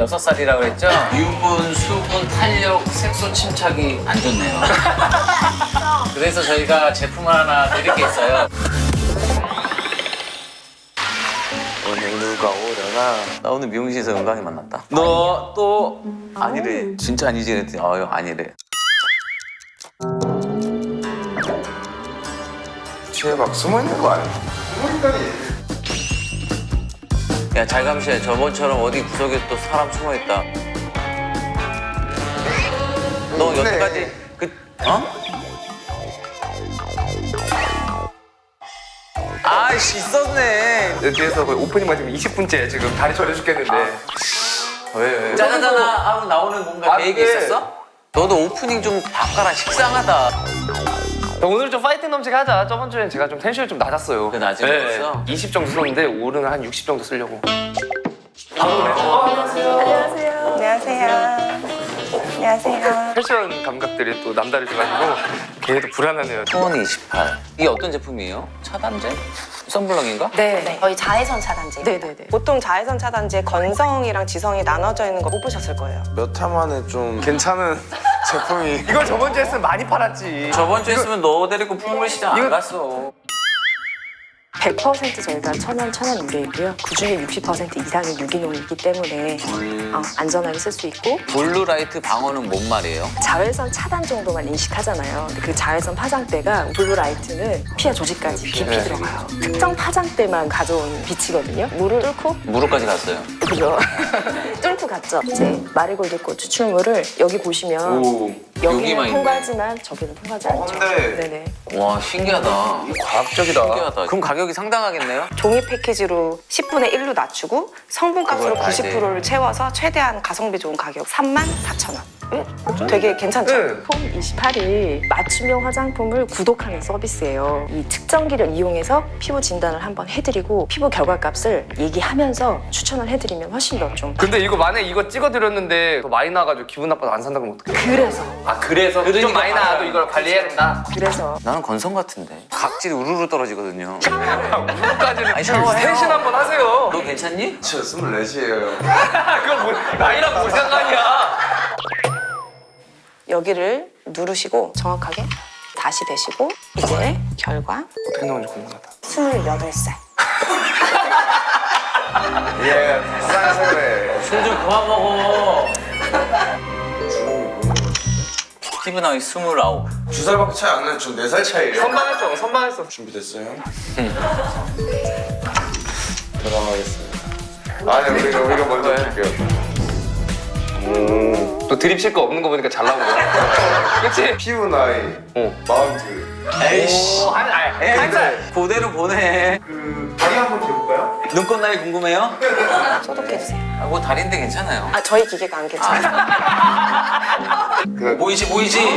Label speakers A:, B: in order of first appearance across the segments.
A: 여섯 살이라고 그랬죠? 유분, 수분, 탄력, 색소 침착이 안 좋네요. 그래서 저희가 제품을 하나 드릴 게 있어요. 오늘 누가 오려나? 나 오늘 미용실에서 은광이 만났다. 너 또 아니래. 진짜 아니지 그랬더니 아유 아니래.
B: 뒤에 막 숨어 있는 거 아니야?
A: 야 잘 감시야 저번처럼 어디 구석에 또 사람 숨어 있다. 너
B: 네.
A: 여태까지 그 어? 아씨 있었네.
C: 뒤에서 거의 오프닝만 지금 20분째 지금 다리 저려 죽겠는데
A: 왜 왜? 짜자자나 하고 나오는 뭔가
C: 아,
A: 계획이
C: 그게-
A: 있었어? 너도 오프닝 좀 바꿔라 식상하다.
C: 오늘 좀 파이팅 넘치게 하자 저번 주엔 제가 좀 텐션이 좀 낮았어요
A: 그래, 낮은 거였어?
C: 20 정도 썼는데 오늘은 한 60 정도 쓰려고
D: 안녕하세요. 안녕하세요.
C: 패션 감각들이 또 남다르셔가지고 걔도 불안하네요
A: 토니 28. 이게 어떤 제품이에요? 차단제? 선블럭인가?
D: 네.
E: 저희 자외선 차단제.
D: 네네네. 보통 자외선 차단제 건성이랑 지성이 나눠져 있는 거 못 보셨을 거예요.
B: 몇화 만에 좀 괜찮은 제품이
C: 이걸 저번 주에 했으면 많이 팔았지
A: 저번 주에 했으면 너 데리고 풍물 시장 안
C: 이거-
A: 갔어.
E: 100% 저희가 천연 천연 우레이고요. 그중에 60% 이상이 유기농이기 때문에 어, 안전하게 쓸 수 있고
A: 블루라이트 방어는 뭔 말이에요?
E: 자외선 차단 정도만 인식하잖아요. 근데 그 자외선 파장대가 블루라이트는 피하 조직까지 깊이
C: 네.
E: 들어가요. 특정 파장대만 가져온 빛이거든요. 물을 뚫고
A: 무릎까지 갔어요.
E: 그죠? 뚫고 갔죠. 이제 마리골드 꽃 추출물을 여기 보시면
C: 오
A: 여기만
E: 여기는
A: 있네.
E: 통과하지만 저기는 통과하지 않죠.
B: 근데-
E: 네네.
A: 와 신기하다.
C: 과학적이다
A: 신기하다. 그럼 가격이 상당하겠네요?
D: 종이 패키지로 10분의 1로 낮추고 성분값으로
A: 그걸 봐야 돼.
D: 90%를 채워서 최대한 가성비 좋은 가격 34,000원. 되게 괜찮죠?
C: 네.
E: 폼 28이 맞춤형 화장품을 구독하는 서비스예요. 이 측정기를 이용해서 피부 진단을 한번 해드리고 피부 결과값을 얘기하면서 추천을 해드리면 훨씬 더 좀.
C: 근데 이거 만약에 이거 찍어드렸는데 더 많이 나가지고 기분 나빠서 안 산다 그러면 어떡해
E: 그래서
C: 아 그래서 좀
A: 그러니까
C: 많이 나와도 이걸 관리해야 된다
E: 그래서
A: 나는 건성 같은데. 각질이 우르르 떨어지거든요.
C: 까지는
A: 아니, 샤워해요.
C: 텐션 한번 하세요
A: 너 괜찮니?
B: 저 24시에요
C: 그건 뭐, 나이랑 뭔 상관이야
D: 여기를 누르시고 정확하게 다시 대시고 이제 결과
C: 어떻게 나오는지 궁금하다.
D: 28살.
B: 예 불쌍해서 그래
A: 술좀 그만 먹어. 피부 나이 스물아홉.
B: 두 살밖에 차이 안 나요. 저 4살 차이에요.
C: 선방했어 선방했어.
B: 준비됐어요? 들어가겠습니다. 아니 우리가 우리가 먼저 할게요
C: 또 드립 칠 거 없는 거 보니까 잘 나온 거야 그치?
B: 피부 나이
C: 어.
B: 마운트
A: 에이씨.
C: 아니 아니
A: 에이,
C: 한 살.
A: 그대로 보내.
B: 그 다리 한번 재볼까요?
A: 눈꽃 나이 궁금해요?
D: 소독해주세요.
A: 아, 뭐 다리인데 괜찮아요.
D: 아, 저희 기계가 안 괜찮아요.
B: 그
A: 보이지 보이지?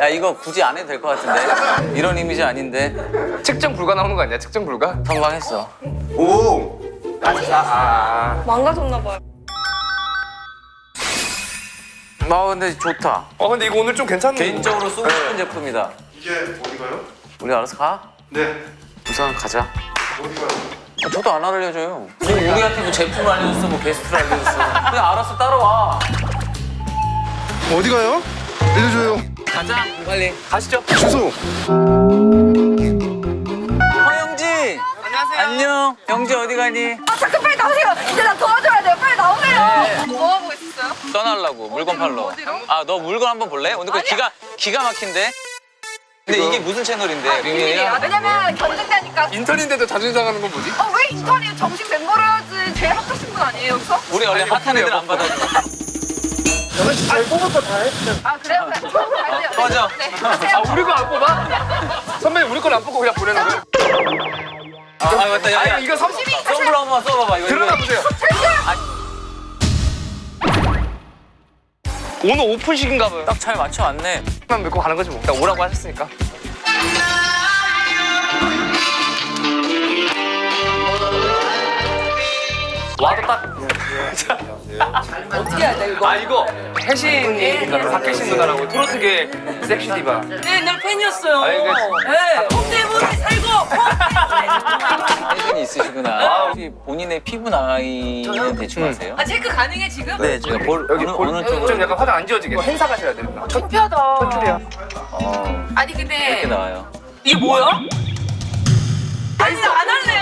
A: 야 이거 굳이 안 해도 될 것 같은데 이런 이미지 아닌데
C: 측정 불가 나오는 거 아니야? 측정 불가?
A: 선방했어
B: 오!
C: 아,
D: 망가졌나 봐요.
A: 아 근데 좋다.
C: 어 근데 이거 오늘 좀 괜찮네
A: 개인적으로 쓰고 싶은 제품이다.
B: 이게 어디가요?
A: 우리 알아서 가.
B: 네.
A: 우선 가자.
B: 어디가요?
A: 아, 저도 안 알려줘요. 뭐 우리한테 뭐 제품을 알려줬어 뭐 게스트를 알려줬어. 그냥 알아서 따라와.
B: 어디가요? 알려줘요.
A: 가자. 빨리.
C: 가시죠.
B: 주소.
C: 안녕하세요.
A: 안녕. 영지 어디 가니?
E: 아 잠깐 빨리 나오세요. 이제 나 도와줘야 돼요. 빨리 나오세요.
D: 뭐 하고 있어요?
A: 떠나려고 물건 팔러 아너 물건 한번 볼래? 오늘 그 기가 기가 막힌데 근데 이게 무슨 채널인데 비밀이야?
F: 왜냐면 견적되니까
C: 인턴인데도 자존심 상하는 건 뭐지?
F: 어, 왜 인턴이 정식 멤버를 해야지 제일 합격신 분 아니에요 여기서?
A: 우리 원래 핫한 애들 안 받아줘
F: 아 그래요? 그래 갈게요
A: 꺼져
F: 네 가세요
C: 아 우리 거 안 뽑아? 선배님 우리 건안 뽑고 그냥 보내는 거예요?
A: 아 맞다 야, 야.
C: 아니 이거 선
A: 선블 한번 써봐봐 이거
C: 들어가
A: 이거.
C: 보세요 오늘 오픈식인가 봐요.
A: 딱 잘 맞춰왔네.
C: 만 믿고 가는 거지 뭐. 일단 오라고 하셨으니까. 와도 딱.
F: 어떻게 해야 돼 이거?
C: 아 이거 혜신이 박혜신 누나라고. 트로트계 섹시 디바.
F: 네, 늘 팬이었어요.
C: 아, 이거-
F: 네, 뽕 때문에 살고 뽕 때문에
A: 텐션이 있으시구나. 혹시 본인의 피부 나이는 대충 아세요?
F: 아 체크 가능해 지금?
A: 네, 제가 볼
C: 여기
A: 어느
C: 볼-
A: 어느
C: 좀
A: 쪽으로
C: 약간 화장 안 지워지게 행사 가셔야 됩니다. 첫
F: 창피하다.
C: 줄이야.
A: 어,
F: 아니
A: 이렇게
F: 근데
A: 나와요.
F: 이게 뭐야? 아니 나안 할래.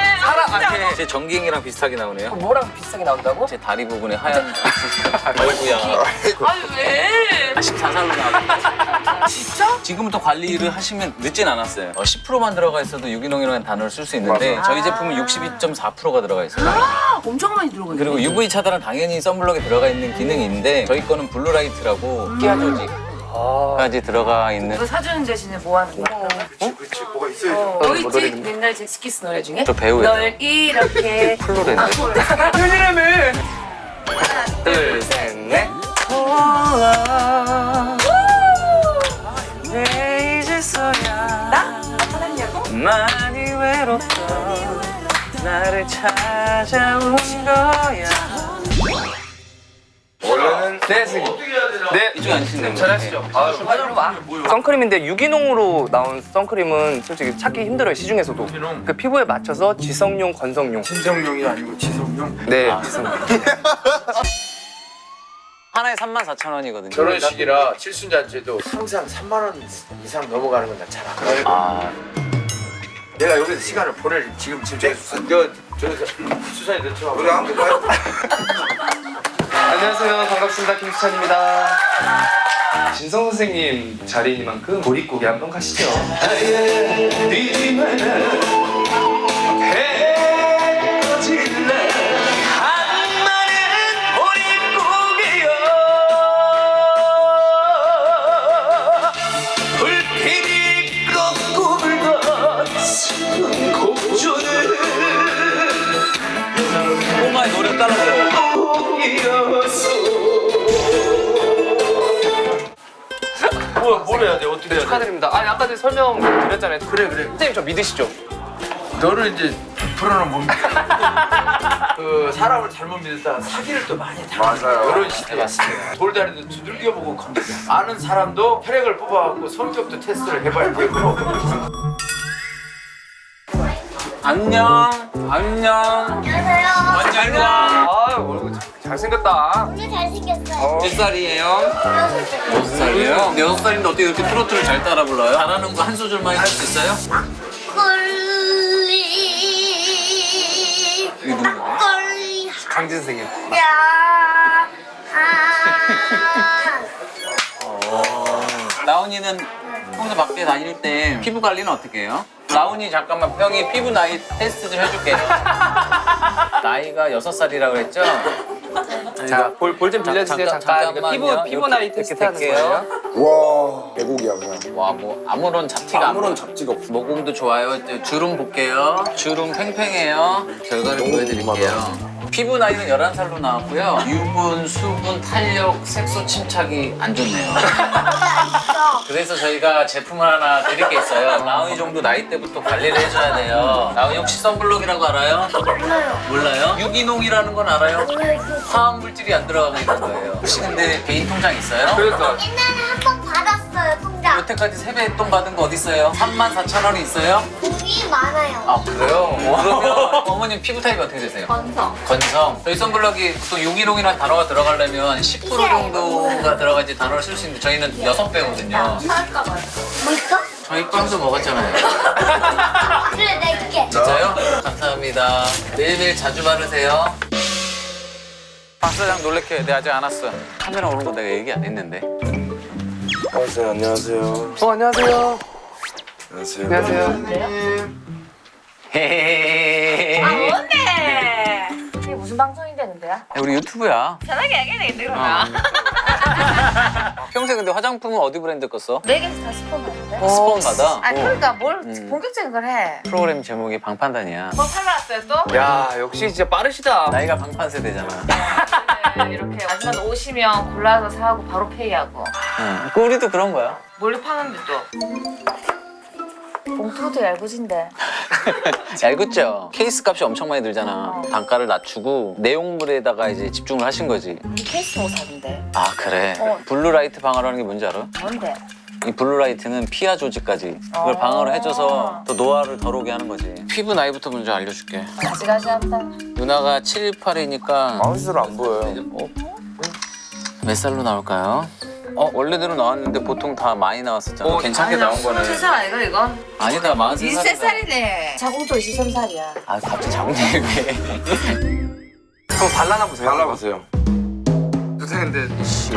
A: 사람 앞에 제 전갱이랑 비슷하게 나오네요.
C: 뭐랑 비슷하게 나온다고?
A: 제 다리 부분에 하얀 아이고야.
F: 아니 왜?
A: 14살로 나왔어요. 진짜? 지금부터 관리를 하시면 늦진 않았어요. 어, 10%만 들어가 있어도 유기농이라는 단어를 쓸 수 있는데 저희 제품은 62.4%가 들어가 있어요.
F: 엄청 많이 들어가 있네.
A: 그리고 UV 차단은 당연히 선블록에 들어가 있는 기능이 있는데 저희 거는 블루라이트라고 끼아 조직까지 들어가 있는
F: 이거 사주는 대신에 뭐 하는 거야?
B: 그렇지 있어야죠.
C: 뭐뭐
F: 있지?
C: 노래 듣는
F: 옛날 잭스키스 노래 중에?
A: 저 배우예요.
F: 널 이렇게
A: 플로렌데.
C: 틀리라며. 둘, 셋, 넷. 내 이제서야
F: 나? 나타났냐고?
C: 많이 외롭던 나를 찾아온 거야. 원래는 네, 승희. 네,
A: 이쪽에 앉으시면 됩니다.
C: 잘하시죠. 아, 선크림인데 유기농으로 나온 선크림은 솔직히 찾기 힘들어요 시중에서도. 그 피부에 맞춰서 지성용, 건성용.
B: 진성용이 아니고 지성용.
C: 네, 지성용.
A: 하나에 34,000원이거든요.
G: 결혼식이라 칠순잔치도 항상 3만 원 이상 넘어가는 건 난잘안 가요.
A: 아,
G: 내가 여기서 시간을 보낼 지금 줬어. 너 저기서 수산이 넣죠. 우리 한번 가요.
C: 안녕하세요. 반갑습니다. 김수찬입니다. 진성 선생님 자리이만큼 보릿고개 한번 가시죠.
G: 뭐, 뭘 해야 돼? 어떻게 해야 돼?
C: 축하드립니다. 아, 아까 전에 설명 드렸잖아요.
G: 그래 그래.
C: 선생님 저 믿으시죠?
G: 너를 이제 100%는 못 믿어. 그 사람을 잘못 믿었다가 사기를 또 많이 당해. 맞아요. 이런 시대 맞습니다. 돌다리도 두들겨 보고 겁니다. 아는 사람도 혈액을 뽑아갖고 성격도 테스트를 해봐야 되고.
A: 안녕. 안녕.
H: 안녕하세요.
A: 안녕.
C: 아, 얼굴 잘- 잘생겼다.
H: 오늘 잘생겼어요.
A: 몇 살이에요? 여섯 살이에요? 여섯 살인데 어떻게 이렇게 트로트를 잘 따라 불러요? 잘하는 거 한 소절만 해줄 수 있어요?
H: 꿀리.
A: 이게 누구예요?
H: 꿀리.
C: 강진 선생님.
H: 야. 아.
A: 라온이는 평소 밖에 다닐 때 피부 관리는 어떻게 해요? 라온이 잠깐만 형이 피부 나이 테스트 좀 해줄게요. 나이가 여섯 살이라고 그랬죠?
C: 자, 볼볼좀 빌려주세요.
A: 잠깐,
C: 잠깐. 이거. 피부 피부 나이 테스트 하는
A: 될게요.
C: 거예요.
B: 와 개고기야 그냥.
A: 와, 뭐 아무런 잡티가
B: 아무런
A: 안
B: 잡지가 없어.
A: 모공도 좋아요. 이제 주름 볼게요. 주름 팽팽해요. 결과를 보여드릴게요. 피부 나이는 11살로 나왔고요. 유분, 수분, 탄력, 색소 침착이 안 좋네요. 그래서 저희가 제품을 하나 드릴 게 있어요. 라온이 정도 나이 때부터 관리를 해줘야 돼요. 라온이 혹시 선블록이라고 알아요?
H: 몰라요.
A: 몰라요? 유기농이라는 건 알아요?
H: 몰라요.
A: 화학 물질이 안 들어가고 있는 거예요. 혹시 근데 개인 통장 있어요?
C: 그러니까
H: 옛날에 한 번 받았어요 통장.
A: 여태까지 세배했돈 받은 거 어디 있어요? 3만 4천 원이 있어요?
H: 돈이 많아요.
A: 아 그래요? 그러면 어머님 피부 타입이 어떻게 되세요?
F: 건성.
A: 건성. 저희 선블럭이 보통 유기농이라는 단어가 들어가려면 10% 정도가 들어가야지 단어를 쓸 수 있는데 저희는 6배거든요.
F: 살까 봐요.
H: 뭐 있어?
A: 저희 빵도 먹었잖아요.
H: 그래 낼게.
A: 진짜요? 감사합니다. 매일매일 자주 바르세요. 박 사장 놀래켜. 내가 아직 안 왔어. 카메라 오는 거 내가 얘기 안 했는데.
B: 안녕하세요. 안녕하세요.
C: 어 안녕하세요.
B: 안녕하세요.
C: 안녕하세요.
A: 헤헤헤헤헤.
F: 아 뭔데?
E: 이게 무슨 방송인데는데요?
A: 야, 우리 유튜브야.
F: 편하게 얘기해야 되겠네 그러면.
A: 평소에 근데 화장품은 어디 브랜드 거 써?
E: 네 개에서 다 스폰 받는데?
A: 스폰 받아?
F: 아 그러니까 뭘
A: 음.
F: 본격적인 걸 해.
A: 프로그램 제목이 방판단이야.
F: 뭐 팔러 왔어요 또?
C: 야 역시 진짜 빠르시다.
A: 나이가 방판 세대잖아.
F: 네, 이렇게 마지막에 오시면 골라서 사고 바로 페이하고
A: 응. 그 우리도 그런 거야.
F: 몰래 파는데 또.
E: 봉투도 얇으신데.
A: 얇겠죠? 케이스 값이 엄청 많이 들잖아. 단가를 낮추고 내용물에다가 이제 집중을 하신 거지.
E: 이 케이스 못 사는데.
A: 아 그래.
E: 어.
A: 블루라이트 방어라는 게 뭔지 알아?
E: 뭔데?
A: 이 블루라이트는 피하 조직까지 그걸 방어를 해줘서 또 노화를 덜 오게 하는 거지. 피부 나이부터 먼저 알려줄게.
F: 가지가지 한다.
A: 누나가 7, 8이니까
B: 아무시도 안 보여요.
A: 어? 몇 살로 나올까요? 어 원래대로 나왔는데 보통 다 많이 나왔었잖아. 괜찮게 나온 거네.
F: 23살 아니고 이건?
A: 아니다 43살.
F: 23살이네. 자궁도 23살이야.
A: 아 갑자기 자궁 얘기해.
C: 한번 발라나 보세요.
B: 발라보세요.
C: 선생님들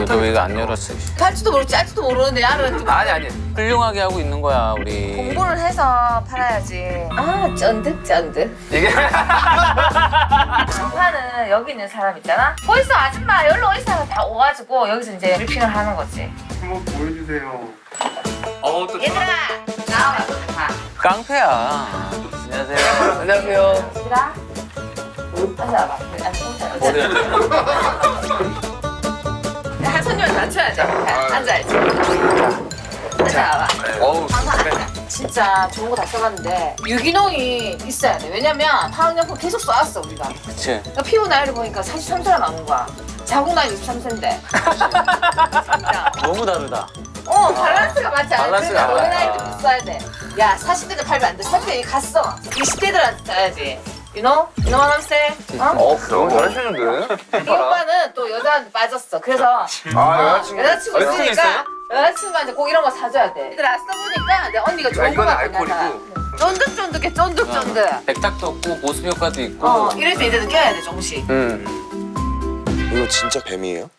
A: 이거 왜 이거 안 열었어?
F: 팔지도 모르고 짤지도 모르는데 야를 좀
C: 아니 아니.
A: 훌륭하게 하고 있는 거야 우리.
F: 공부를 해서 팔아야지. 아 쩐득 쩐득.
C: 이게
F: 장판은 여기 있는 사람 있잖아. 어디서 아줌마 여기로 어디서 다 오가지고 여기서 이제 브리핑을 하는 거지.
C: 한번 보여주세요. 어또
F: 얘들아 나와봐. 다.
A: 깡패야. 안녕하세요.
C: 안녕하세요.
F: 얘들아. 앉아봐. 앉아. 한 손님한테 맞춰야 돼. 앉아야지. 앉아봐.
C: 어우
F: 항상 앉아. 진짜 좋은 거 다 써봤는데 유기농이 있어야 돼. 왜냐면 화학약품 계속 쏘았어 우리가.
A: 그치.
F: 그러니까 피부 나이를 보니까 43세가 나오는 거야. 자궁 나이 23세인데. 진짜.
A: 너무 다르다.
F: 어 밸런스가 맞지 않아.
A: 밸런스가
F: 그러니까 나이
A: 맞아.
F: 때 써야 돼. 야 40대들 팔면 안 돼. 40대 이미 갔어. 20대들한테 써야지. You know? You know what I'm saying? 어?
C: 어 너무 잘하시는데.
F: 이 오빠는 또 여자한테 빠졌어. 그래서
B: 아 여자친구.
F: 여자친구
C: 여자친구
F: 있으니까
C: 있어요?
F: 여자친구한테 꼭 이런 거 사줘야 돼. 얘들아 써보니까 내 언니가
C: 야,
F: 좋은 거
C: 이건
F: 같아.
C: 알코올이고.
F: 쫀득쫀득해 쫀득쫀득.
A: 백탁도 없고 보습 효과도 있고.
F: 어 이럴 때 이제 느껴야 돼 조금씩.
C: 음.
B: 이거 진짜 뱀이에요?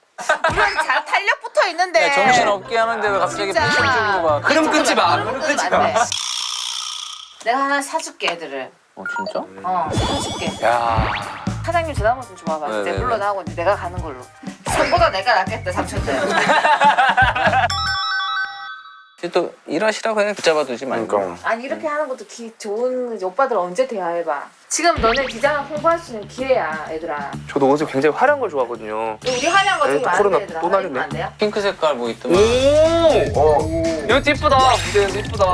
F: 우리가 잘 탄력 붙어 있는데.
A: 야, 정신 없게 하는데 왜 갑자기
F: 진짜.
A: 패션적으로 가?
C: 흐름 끊지 마. 흐름 끊지 마.
F: 돼. 내가 하나 사줄게 애들을.
A: 어 진짜?
F: 어 사줄게.
C: 야.
F: 사장님 전화 한번 좀 줘봐봐.
A: 왜,
F: 이제
A: 왜,
F: 물러나고 이제 내가 가는 걸로. 손보다 내가 낫겠다 삼촌들.
A: 또 일하시라고 해 붙잡아두지 말고.
B: 그러니까.
F: 아니 이렇게 하는 것도 기, 좋은. 오빠들 언제 대화해봐. 지금 너네 기장을 홍보할 수 있는 기회야 얘들아.
C: 저도 옷을 굉장히 화려한 걸 좋아하거든요.
F: 우리 화려한 거 되게
C: 에이,
F: 많은데
C: 코로나
F: 얘들아.
C: 또 날리네.
F: 입으면 안 돼요?
A: 핑크 색깔 뭐 있더만.
C: 오. 이거 이쁘다. 무대 이쁘다.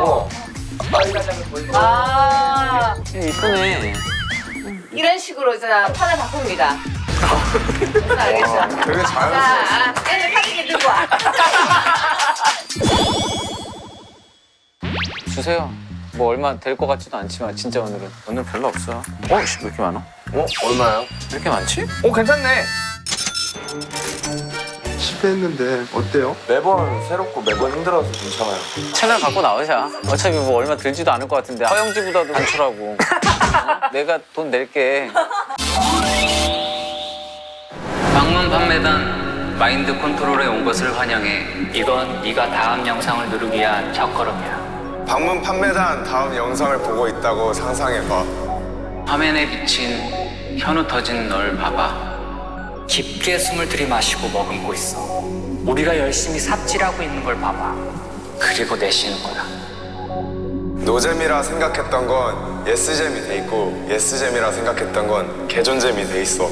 F: 아
A: 이쁘네.
F: 이런 식으로 이제 판을 바꿉니다. 무슨 알겠죠?
B: 되게 자연스러워.
F: 자, 얘네 파티기 들고 와.
A: 주세요. 뭐 얼마 될 것 같지도 않지만 진짜 오늘은 오늘 별로 없어. 어? 씨, 왜 이렇게 많아?
B: 어? 얼마요?
A: 왜 이렇게 많지?
C: 오 괜찮네.
I: 실패했는데 어때요?
B: 매번 새롭고 매번 힘들어서 괜찮아요.
A: 채널 갖고 나오자. 어차피 뭐 얼마 들지도 않을 것 같은데 허영지보다도 단출하고. 어? 내가 돈 낼게. 방문 판매단 마인드 컨트롤에 온 것을 환영해.
J: 이건 네가 다음 영상을 누르기 위한 첫걸음이야.
I: 방문 판매단 다음 영상을 보고 있다고 상상해봐.
A: 화면에 비친 현우 터진 널 봐봐.
J: 깊게 숨을 들이마시고 머금고 있어. 우리가 열심히 삽질하고 있는 걸 봐봐. 그리고 내쉬는 거야.
I: 노잼이라 생각했던 건 예스잼이 돼 있고 예스잼이라 생각했던 건 개존잼이 돼 있어.